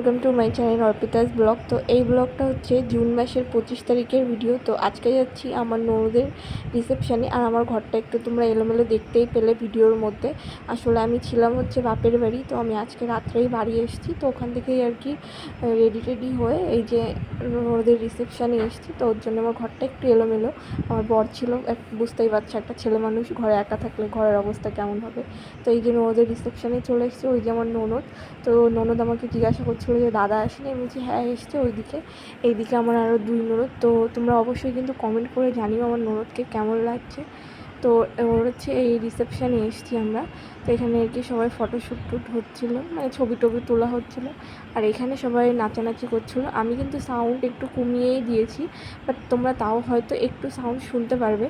Welcome to my channel Arpita's blog তো এই ব্লগটা হচ্ছে জুন মাসের পঁচিশ তারিখের ভিডিও তো আজকে যাচ্ছি আমার ননদের রিসেপশানে আর আমার ঘরটা একটু তোমরা এলোমেলো দেখতেই পেলে ভিডিওর মধ্যে। আসলে আমি ছিলাম হচ্ছে বাপের বাড়ি, তো আমি আজকে রাত্রেই বাড়ি এসেছি। তো ওখান থেকেই আর কি রেডি টেডি হয়ে এই যে ননদের রিসেপশানে এসেছি। তো ওর জন্য আমার ঘরটা একটু এলোমেলো। আমার বর ছিল, এক, বুঝতেই পারছে, একটা ছেলে মানুষ। ঘরে একা থাকলে ঘরের অবস্থা কেমন হবে? তো এই যে ননদের রিসেপশানে চলে এসেছে, ওই যে আমার ননদ। তো ননদ আমাকে জিজ্ঞাসা করছিল যে দাদা আসেনি, আমি বলছি হ্যাঁ এসছে ওইদিকে। এইদিকে আমার আরও দুই ননদ। তো তোমরা অবশ্যই কিন্তু কমেন্ট করে জানিও আমার ননদকে কেমন লাগছে। তো ওর হচ্ছে এই রিসেপশানে এসছি আমরা। তো এখানে আর কি সবাই ফটোশ্যুট টুট হচ্ছিল মানে ছবি টবি তোলা হচ্ছিল। আর এখানে সবাই নাচানাচি করছিল। আমি কিন্তু সাউন্ড একটু কমিয়েই দিয়েছি বাট তোমরা তাও হয়তো একটু সাউন্ড শুনতে পারবে।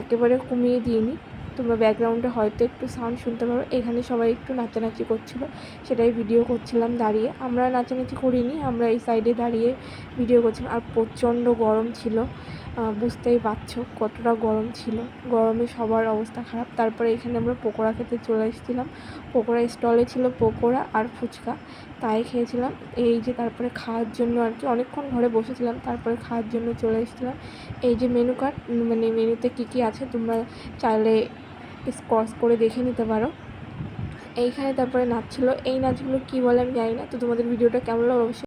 একেবারে কমিয়ে দিইনি। তোমরা ব্যাকগ্রাউন্ডে হয়তো একটু সাউন্ড শুনতে পারো। এখানে সবাই একটু নাচানাচি করছিল, সেটাই ভিডিও করছিলাম দাঁড়িয়ে। আমরা নাচানাচি করিনি, আমরা এই সাইডে দাঁড়িয়ে ভিডিও করছিলাম। আর প্রচণ্ড গরম ছিল বুঝতেই পারছ কতটা গরম ছিল। গরমে সবার অবস্থা খারাপ। তারপরে এখানে আমরা পকোড়া খেতে চলে এসেছিলাম। পকোড়া স্টলে ছিল পকোড়া আর ফুচকা, তাই খেয়েছিলাম। এই যে তারপরে খাওয়ার জন্য আর কি, অনেকক্ষণ ঘরে বসেছিলাম, তারপরে খাওয়ার জন্য চলে এসেছিলাম। এই যে মেনু কার্ড মানে মেনুতে কী কী আছে, তোমরা চাইলে স্কচ করে দেখে নিতে পারো। এইখানে তারপরে নাচ ছিল এই নাচগুলো কী বলে আমি জানি না। তো তোমাদের ভিডিওটা কেমন লাগল অবশ্যই